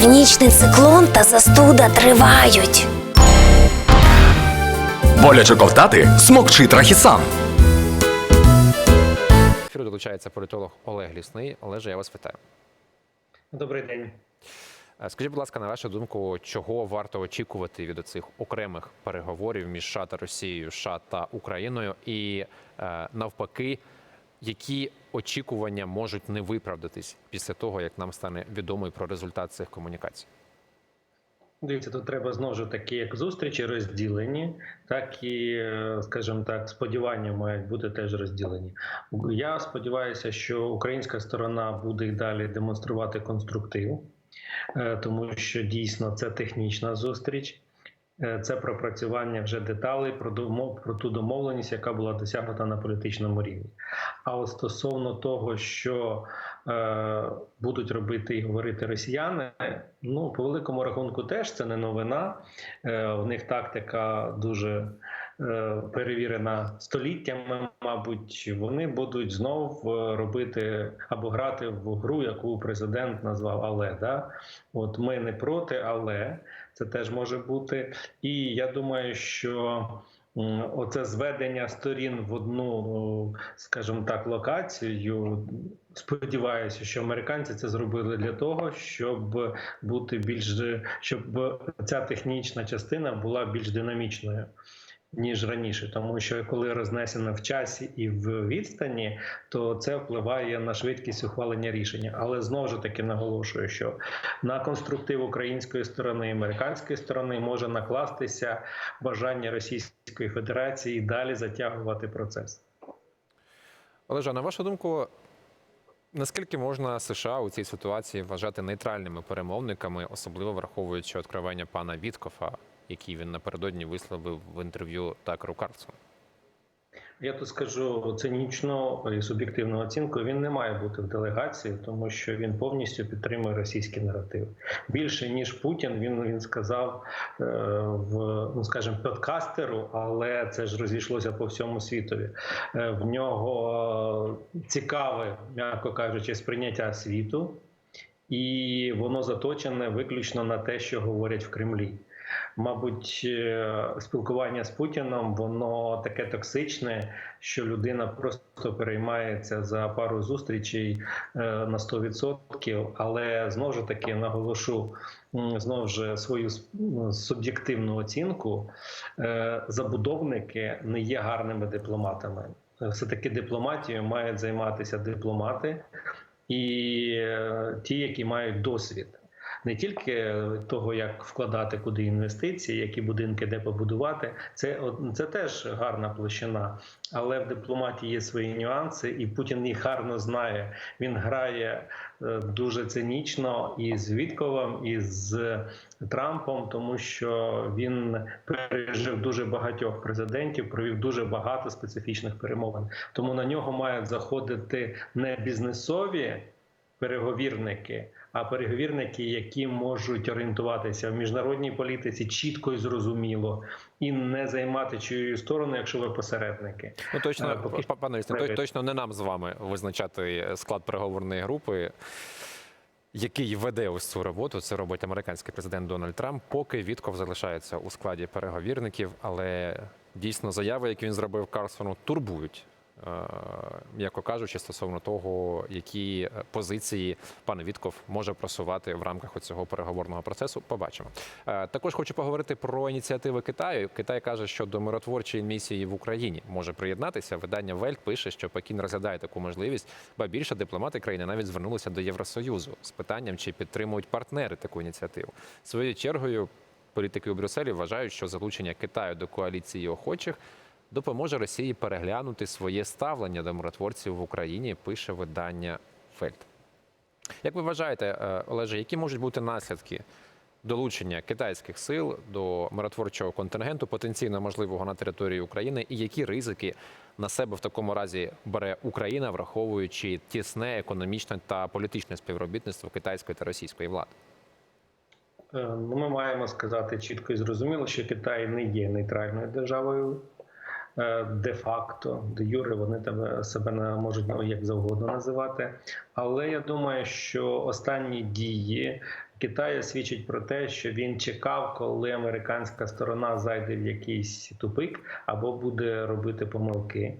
Північний циклон та застуда тривають. Боляче ковтати смокчи трахісан. ефіру долучається політолог Олег Лісний. Олеже, я вас вітаю. Добрий день. Е, Скажіть, будь ласка, на вашу думку, чого варто очікувати від цих окремих переговорів між США та Росією, США та Україною, і е, навпаки, які очікування можуть не виправдатись після того, як нам стане відомо про результат цих комунікацій? Дивіться, тут треба знову ж таки як зустрічі розділені, так і, е, скажімо так, сподівання мають бути теж розділені. Я сподіваюся, що українська сторона буде і далі демонструвати конструктив, е, тому що дійсно це технічна зустріч. Е, Це пропрацювання вже деталей про домов про ту домовленість, яка була досягнута на політичному рівні. А от стосовно того, що е, будуть робити і говорити росіяни, ну по великому рахунку, теж це не новина. Е, в них тактика дуже е, перевірена століттями. Мабуть, вони будуть знов е, робити або грати в гру, яку президент назвав Але. Да? От ми не проти, але це теж може бути. І я думаю, що оце зведення сторін в одну, ну, скажімо так, локацію. Сподіваюся, що американці це зробили для того, щоб бути більш щоб ця технічна частина була більш динамічною. Ніж раніше, тому що коли рознесено в часі і в відстані, то це впливає на швидкість ухвалення рішення. Але знову ж таки наголошую, що на конструктив української сторони, американської сторони може накластися бажання Російської Федерації далі затягувати процес. Олеже, на вашу думку, наскільки можна США у цій ситуації вважати нейтральними перемовниками, особливо враховуючи откровення пана Віткофа, який він напередодні висловив в інтерв'ю Такеру Карлсону? Я тут скажу цинічно і суб'єктивну оцінку. Він не має бути в делегації, тому що він повністю підтримує російський наратив. Більше ніж Путін. Він він сказав е, в ну скажімо, подкастеру, але це ж розійшлося по всьому світові. Е, в нього цікаве, м'яко кажучи, сприйняття світу, і воно заточене виключно на те, що говорять в Кремлі. Мабуть, е, спілкування з Путіном воно таке токсичне, що людина просто переймається за пару зустрічей е, на 100%. Але знову ж таки наголошу знову ж свою суб'єктивну оцінку. Е, Забудовники не є гарними дипломатами. Все таки дипломатією мають займатися дипломати і ті, які мають досвід не тільки того, як вкладати куди інвестиції, які будинки де побудувати, це це теж гарна площина. Але в дипломатії є свої нюанси, і Путін їх гарно знає. Він грає е, дуже цинічно і з Вітковим, і з Трампом, тому що він пережив дуже багатьох президентів, провів дуже багато специфічних перемовин. Тому на нього мають заходити не бізнесові переговірники, переговірники, які можуть орієнтуватися в міжнародній політиці чітко і зрозуміло, і не займати чиєю сторону, якщо ви посередники. Ну Е, точно, поки па- пане Лісний, то- точно не нам з вами визначати склад переговорної групи. Який веде ось цю роботу, це робить американський президент Дональд Трамп, поки Вітков залишається у складі переговірників, але дійсно заяви, які він зробив Карлсону, турбують, е, м'яко кажучи, стосовно того, які е, позиції пан Вітков може просувати в рамках цього переговорного процесу. Побачимо. Е, Також хочу поговорити про ініціативи Китаю. Китай каже, що до миротворчої місії в Україні може приєднатися. Видання Вельт пише, що Пекін розглядає таку можливість, ба більше дипломати країни навіть звернулися до Євросоюзу з питанням, чи підтримують партнери таку ініціативу. Своєю чергою політики у Брюсселі вважають, що залучення Китаю до коаліції охочих допоможе Росії переглянути своє ставлення до миротворців в Україні. Пише видання Фельд. Як ви вважаєте, е, Олеже, які можуть бути наслідки долучення китайських сил до миротворчого контингенту, потенційно можливого на території України, і які ризики на себе в такому разі бере Україна, враховуючи тісне економічне та політичне співробітництво китайської та російської влади? Е, Ну, ми маємо сказати чітко і зрозуміло, що Китай не є нейтральною державою. Е, Де-факто, де юре вони тебе себе не можуть ну, як завгодно називати. Але я думаю, що останні дії Китаю свідчить про те, що він чекав, коли американська сторона зайде в якийсь тупик або буде робити помилки.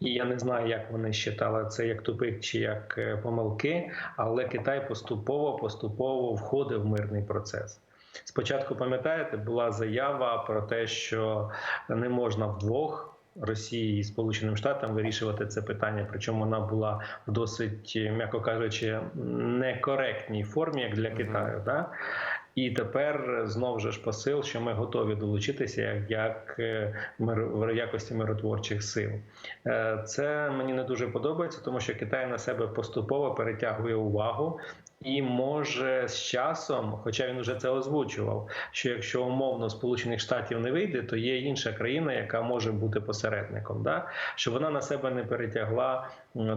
І я не знаю, як вони считали це як тупик чи як е, помилки, але Китай поступово поступово входив в мирний процес. Спочатку пам'ятаєте, була заява про те, що не можна вдвох. Росії і Сполученим Штатам вирішувати це питання, причому вона була в досить, м'яко кажучи, некоректній формі, як для Китаю. Да? І тепер знов же ж посил, що ми готові долучитися як, як е, мир, в якості миротворчих сил. Е, Це мені не дуже подобається, тому що Китай на себе поступово перетягує увагу. І може з часом, хоча він вже це озвучував, що якщо умовно Сполучених Штатів не вийде, то є інша країна, яка може бути посередником. Да? щоб вона на себе не перетягла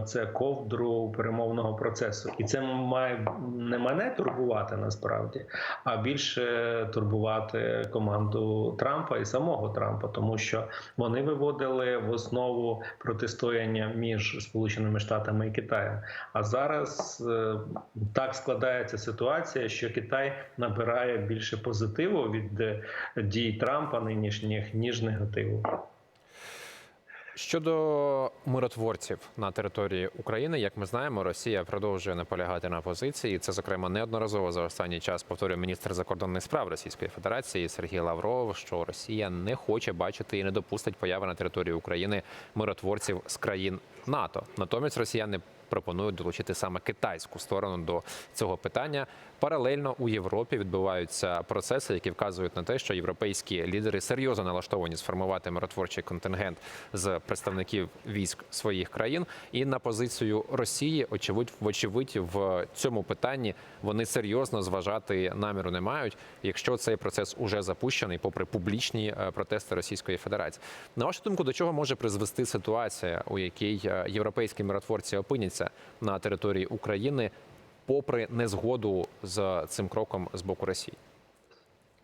це ковдру перемовного процесу, і це має не мене турбувати насправді, а більше турбувати команду Трампа і самого Трампа, тому що вони виводили в основу протистояння між Сполученими Штатами і Китаєм. А зараз е, так складається ситуація, що Китай набирає більше позитиву від е, дій Трампа нинішніх ніж негативу. Щодо миротворців на території України, як ми знаємо, Росія продовжує наполягати на позиції. Це зокрема неодноразово за останній час повторює міністр закордонних справ Російської Федерації Сергій Лавров, що Росія не хоче бачити і не допустить появи на території України миротворців з країн НАТО. Натомість росіяни пропонують долучити саме китайську сторону до цього питання. Паралельно у Європі відбуваються процеси, які вказують на те, що європейські лідери серйозно налаштовані сформувати миротворчий контингент з представників військ своїх країн. І на позицію Росії, очевидь, вочевидь, в цьому питанні вони серйозно зважати наміру не мають, якщо цей процес уже запущений, попри публічні е, протести Російської Федерації. На вашу думку, до чого може призвести ситуація, у якій е, європейські миротворці опиняться на території України, попри незгоду з цим кроком з боку Росії?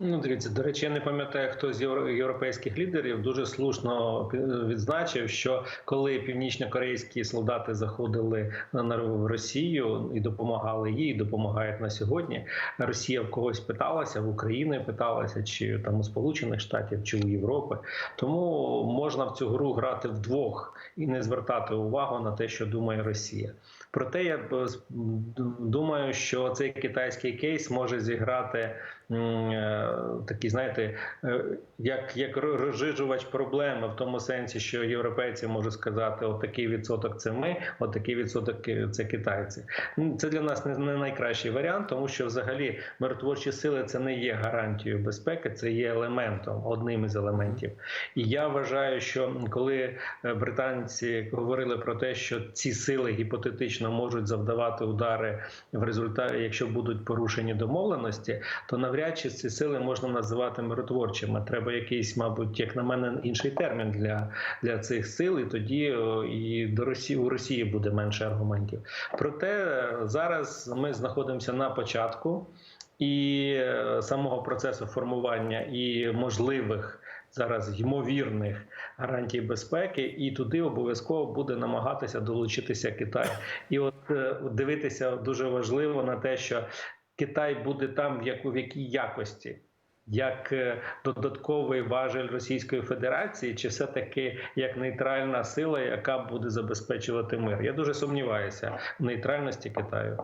Ну, дивіться, до речі, я не пам'ятаю, хто з європейських лідерів дуже слушно відзначив, що коли північнокорейські солдати заходили на в Росію і допомагали їй, допомагають на сьогодні. Росія в когось питалася, в України питалася, чи там у Сполучених Штатів, чи у Європи. Тому можна в цю гру грати вдвох і не звертати увагу на те, що думає Росія. Проте я думаю, що цей китайський кейс може зіграти е, такий, знаєте, е, як, як розжижувач проблеми в тому сенсі, що європейці можуть сказати, от такий відсоток це ми, от відсоток це китайці. Це для нас не, не найкращий варіант, тому що взагалі миротворчі сили це не є гарантією безпеки, це є елементом, одним із елементів. І я вважаю, що коли е, британці говорили про те, що ці сили гіпотетично можуть завдавати удари в результаті, якщо будуть порушені домовленості, то навряд чи ці сили можна називати миротворчими. Треба якийсь, мабуть, як на мене, інший термін для, для цих сил, і тоді і до Росії у Росії буде менше аргументів. Проте е, зараз ми знаходимося на початку і е, самого процесу формування і можливих зараз ймовірних гарантій безпеки, і туди обов'язково буде намагатися долучитися Китай. І от е, дивитися дуже важливо на те, що Китай буде там в якій якості. Як е, додатковий важель Російської Федерації, чи все таки як нейтральна сила, яка буде забезпечувати мир? Я дуже сумніваюся в нейтральності Китаю.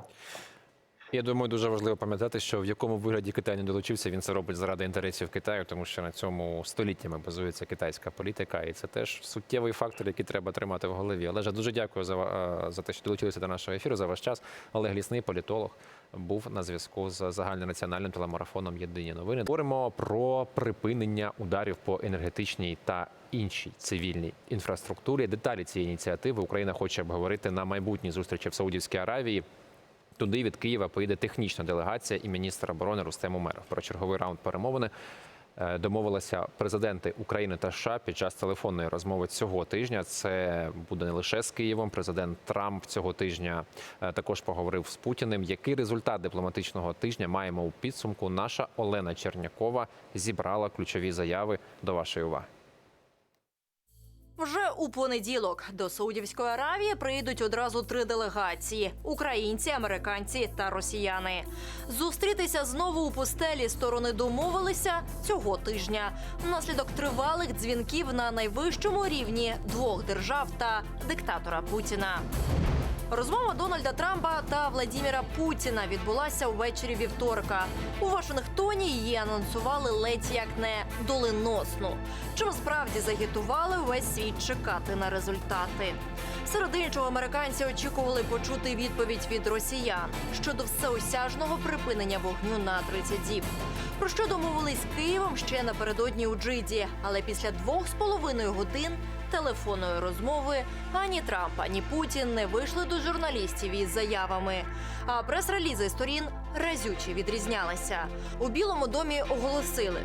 Я думаю, дуже важливо пам'ятати, що в якому вигляді Китай не долучився, він це робить заради інтересів Китаю, тому що на цьому століттями базується китайська політика, і це теж суттєвий фактор, який треба тримати в голові. Олеже, дуже дякую за, за те, що долучилися до нашого ефіру за ваш час. Олег Лісний, політолог, був на зв'язку з загальнонаціональним телемарафоном Єдині новини. Говоримо про припинення ударів по енергетичній та іншій цивільній інфраструктурі. Деталі цієї ініціативи Україна хоче обговорити на майбутній зустрічі в Саудівській Аравії. Туди від Києва поїде технічна делегація і міністр оборони Рустем Умеров. Про черговий раунд перемовини е, домовилися президенти України та США під час телефонної розмови цього тижня. Це буде не лише з Києвом. Президент Трамп цього тижня е, також поговорив з Путіним. Який результат дипломатичного тижня маємо у підсумку? Наша Олена Чернякова зібрала ключові заяви до вашої уваги. Вже у понеділок до Саудівської Аравії приїдуть одразу три делегації: українці, американці та росіяни. Зустрітися знову у постелі сторони домовилися цього тижня внаслідок тривалих дзвінків на найвищому рівні двох держав та диктатора Путіна. Розмова Дональда Трампа та Владіміра Путіна відбулася увечері вівторка. У Вашингтоні її анонсували ледь як не доленосну. Чим справді загітували весь світ чекати на результати. Серед іншого американці очікували почути відповідь від росіян щодо всеосяжного припинення вогню на 30 діб. Про що домовились Києвом ще напередодні у Джиді, але після двох з половиною годин телефонної розмови ані Трамп, ані Путін не вийшли до журналістів із заявами. А прес-релізи сторін разюче відрізнялися. У Білому домі оголосили.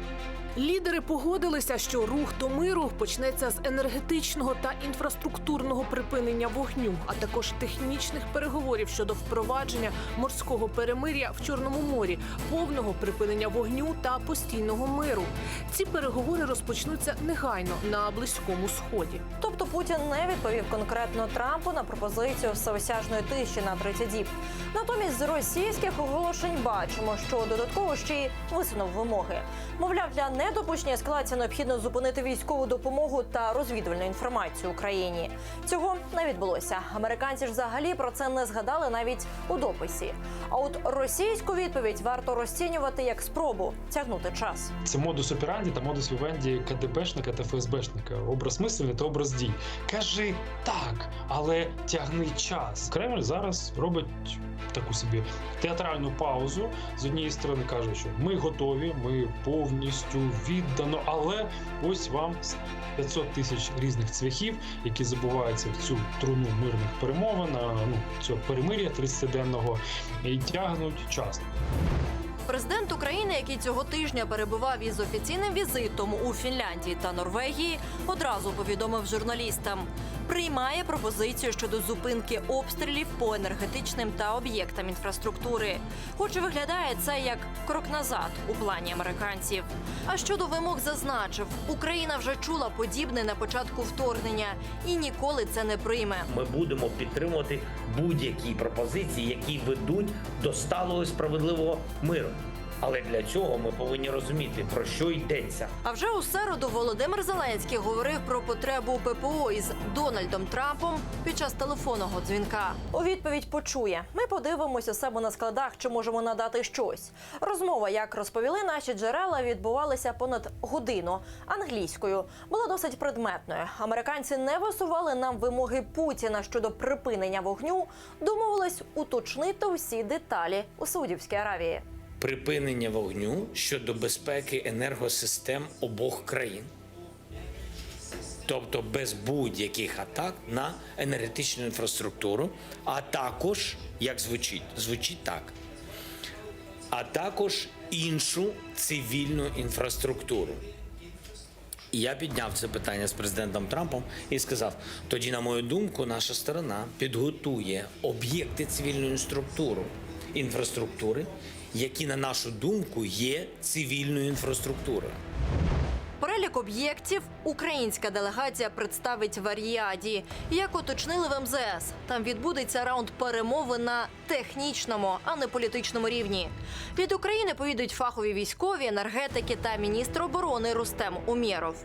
Лідери погодилися, що рух до миру почнеться з енергетичного та інфраструктурного припинення вогню, а також технічних переговорів щодо впровадження морського перемир'я в Чорному морі, повного припинення вогню та постійного миру. Ці переговори розпочнуться негайно на близькому сході. Тобто Путін не відповів конкретно Трампу на пропозицію всеосяжної тиші на 30 діб. Натомість з російських оголошень бачимо, що додатково ще й висунув вимоги. Мовляв, для недопущення ескалації необхідно зупинити військову допомогу та розвідувальну інформацію Україні. Цього не відбулося. Американці ж взагалі про це не згадали навіть у дописі. А от російську відповідь варто розцінювати як спробу тягнути час. Це модус операнді та модус вівенді КДБшника та ФСБшника. Образ мислення та образ дій. Кажи так, але тягни час. Кремль зараз робить таку собі театральну паузу. З однієї сторони каже, що ми готові, ми повністю віддано, але ось вам 500 тисяч різних цвяхів, які забуваються в цю труну мирних перемовин, ну, цього перемир'я 30-денного і тягнуть час. Президент України, який цього тижня перебував із офіційним візитом у Фінляндії та Норвегії, одразу повідомив журналістам, приймає пропозицію щодо зупинки обстрілів по енергетичним та об'єктам інфраструктури. Хоч виглядає це як крок назад у плані американців. А щодо вимог зазначив, Україна вже чула подібне на початку вторгнення і ніколи це не прийме. Ми будемо підтримувати будь-які пропозиції, які ведуть до сталого справедливого миру. Але для цього ми повинні розуміти, про що йдеться. А вже у середу Володимир Зеленський говорив про потребу ППО із Дональдом Трампом під час телефонного дзвінка. У відповідь почує: ми подивимось у себе на складах, чи можемо надати щось. Розмова, як розповіли наші джерела, відбувалася понад годину англійською. Була досить предметною. Американці не висували нам вимоги Путіна щодо припинення вогню. Домовились уточнити усі деталі у Саудівській Аравії. Припинення вогню щодо безпеки енергосистем обох країн. Тобто без будь-яких атак на енергетичну інфраструктуру, а також, як звучить, звучить так, а також іншу цивільну інфраструктуру. Я підняв це питання з президентом Трампом і сказав: тоді, на мою думку, наша сторона підготує об'єкти цивільної структури, інфраструктури, які, на нашу думку, є цивільною інфраструктурою. Перелік об'єктів українська делегація представить в Аріаді. Як уточнили в МЗС, там відбудеться раунд перемови на технічному, а не політичному рівні. Від України поїдуть фахові військові, енергетики та міністр оборони Рустем Умєров.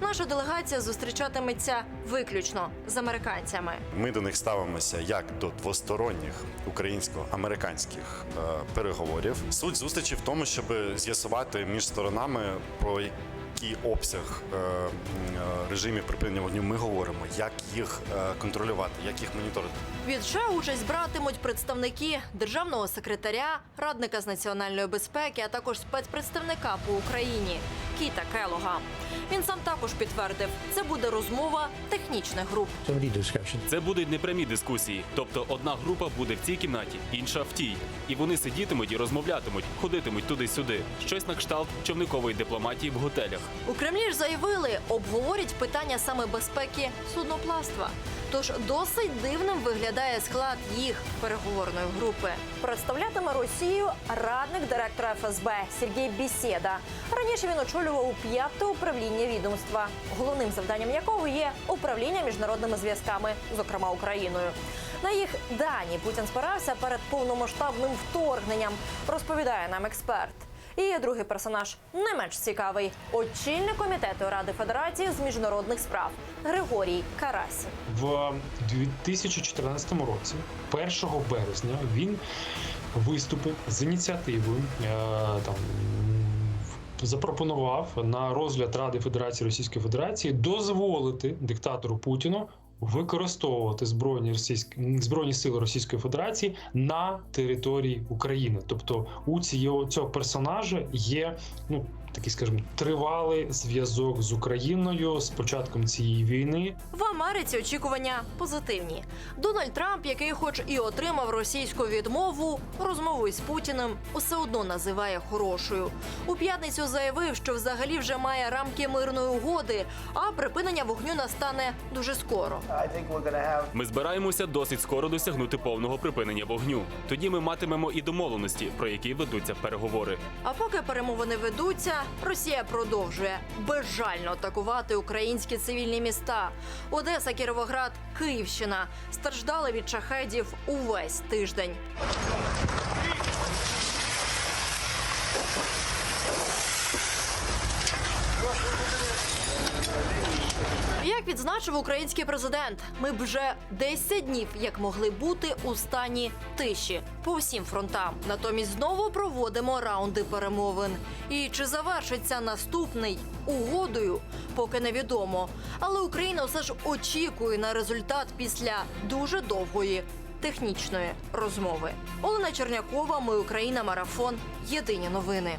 Наша делегація зустрічатиметься виключно з американцями. Ми до них ставимося як до двосторонніх українсько-американських е, переговорів. Суть зустрічі в тому, щоб з'ясувати між сторонами про який обсяг е, е, режимів припинення вогню ми говоримо, як їх е, контролювати, як їх моніторити. Від США участь братимуть представники державного секретаря, радника з національної безпеки, а також спецпредставника по Україні Кіта Келога. Він сам також підтвердив, це буде розмова технічних груп. Це будуть непрямі дискусії. Тобто одна група буде в цій кімнаті, інша в тій. І вони сидітимуть і розмовлятимуть, ходитимуть туди-сюди. Щось на кшталт човникової дипломатії в готелях. У Кремлі ж заявили, обговорять питання саме безпеки судноплавства. Тож досить дивним виглядає склад їх переговорної групи. Представлятиме Росію радник директора ФСБ Сергій Бісєда. Раніше він очолював п'яте управління відомства, головним завданням якого є управління міжнародними зв'язками, зокрема Україною. На їх дані Путін спирався перед повномасштабним вторгненням, розповідає нам експерт. І другий персонаж не менш цікавий очільник комітету Ради Федерації з міжнародних справ Григорій Карасін. В 2014 році, 1 березня, він виступив з ініціативою е, там. Запропонував на розгляд Ради Федерації Російської Федерації дозволити диктатору Путіну використовувати збройні російські збройні сили Російської Федерації на території України. Тобто у цього, персонажа є ну такий, скажімо, тривалий зв'язок з Україною з початком цієї війни. В Америці очікування позитивні. Дональд Трамп, який, хоч і отримав російську відмову, розмову із Путіним усе одно називає хорошою. У п'ятницю заявив, що взагалі вже має рамки мирної угоди, а припинення вогню настане дуже скоро. Ми збираємося досить скоро досягнути повного припинення вогню. Тоді ми матимемо і домовленості, про які ведуться переговори. А поки перемовини ведуться, Росія продовжує безжально атакувати українські цивільні міста. Одеса, Кіровоград, Київщина страждали від шахедів увесь тиждень. Як відзначив український президент, ми б вже 10 днів як могли бути у стані тиші по всім фронтам. Натомість знову проводимо раунди перемовин. І чи завершиться наступний угодою, поки невідомо. Але Україна все ж очікує на результат після дуже довгої технічної розмови. Олена Чернякова, ми Україна, марафон. Єдині новини.